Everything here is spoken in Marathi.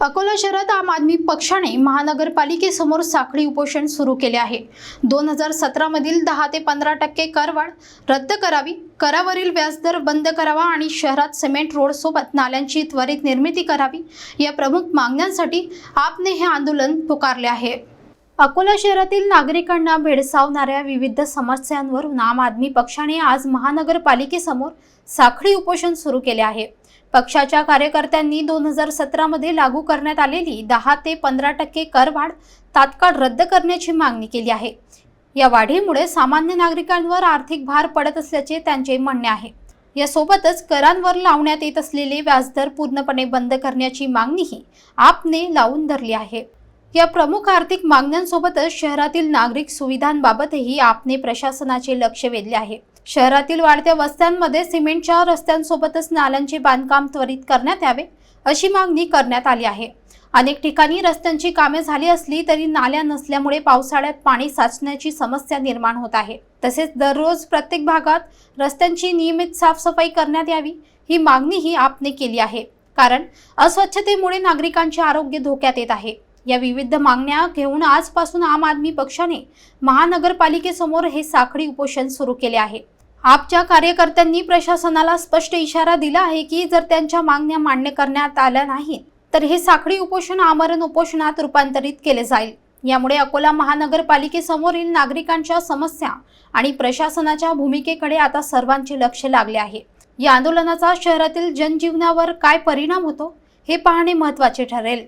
अकोला शहरात आम आदमी पक्षाने महानगरपालिकेसमोर साखळी उपोषण सुरू केले आहे. दोन हजार सतरामधील दहा ते पंधरा टक्के करवाढ रद्द करावी करावरील व्याजदर बंद करावा आणि शहरात सिमेंट रोडसोबत नाल्यांची त्वरित निर्मिती करावी या प्रमुख मागण्यांसाठी आपने हे आंदोलन पुकारले आहे. अकोला शहरातील नागरिकांना भेडसावणाऱ्या विविध समस्यांवरून आम आदमी पक्षाने आज महानगरपालिकेसमोर साखळी उपोषण सुरू केले आहे. पक्षाच्या कार्यकर्त्यांनी दोन हजार सतरामध्ये लागू करण्यात आलेली दहा ते पंधरा टक्के करवाढ तात्काळ रद्द करण्याची मागणी केली आहे. या वाढीमुळे सामान्य नागरिकांवर आर्थिक भार पडत असल्याचे त्यांचे म्हणणे आहे. यासोबतच करांवर लावण्यात येत असलेले व्याजदर पूर्णपणे बंद करण्याची मागणीही आपने लावून धरली आहे. या प्रमुख आर्थिक मागण्यांसोबतच शहरातील नागरिक सुविधांबाबतही आपने प्रशासनाचे लक्ष वेधले आहे. शहरातील वाढत्या वस्त्यांमध्ये सिमेंटच्या रस्त्यांसोबतच नाल्यांचे बांधकाम त्वरित करण्यात यावे अशी मागणी करण्यात आली आहे. अनेक ठिकाणी रस्त्यांची कामे झाली असली तरी नाल्या नसल्यामुळे पावसाळ्यात पाणी साचण्याची समस्या निर्माण होत आहे. तसेच दररोज प्रत्येक भागात रस्त्यांची नियमित साफसफाई करण्यात यावी ही मागणीही आपने केली आहे. कारण अस्वच्छतेमुळे नागरिकांचे आरोग्य धोक्यात येत आहे. या विविध मागण्या घेऊन आजपासून आम आदमी पक्षाने महानगरपालिकेसमोर हे साखळी उपोषण सुरू केले आहे. आपच्या कार्यकर्त्यांनी प्रशासनाला स्पष्ट इशारा दिला आहे की जर त्यांच्या मागण्या मान्य करण्यात आल्या नाहीत तर हे साखळी उपोषण आमरण उपोषणात रूपांतरित केले जाईल. यामुळे अकोला महानगरपालिकेसमोरील नागरिकांच्या समस्या आणि प्रशासनाच्या भूमिकेकडे आता सर्वांचे लक्ष लागले आहे. या आंदोलनाचा शहरातील जनजीवनावर काय परिणाम होतो हे पाहणे महत्त्वाचे ठरेल.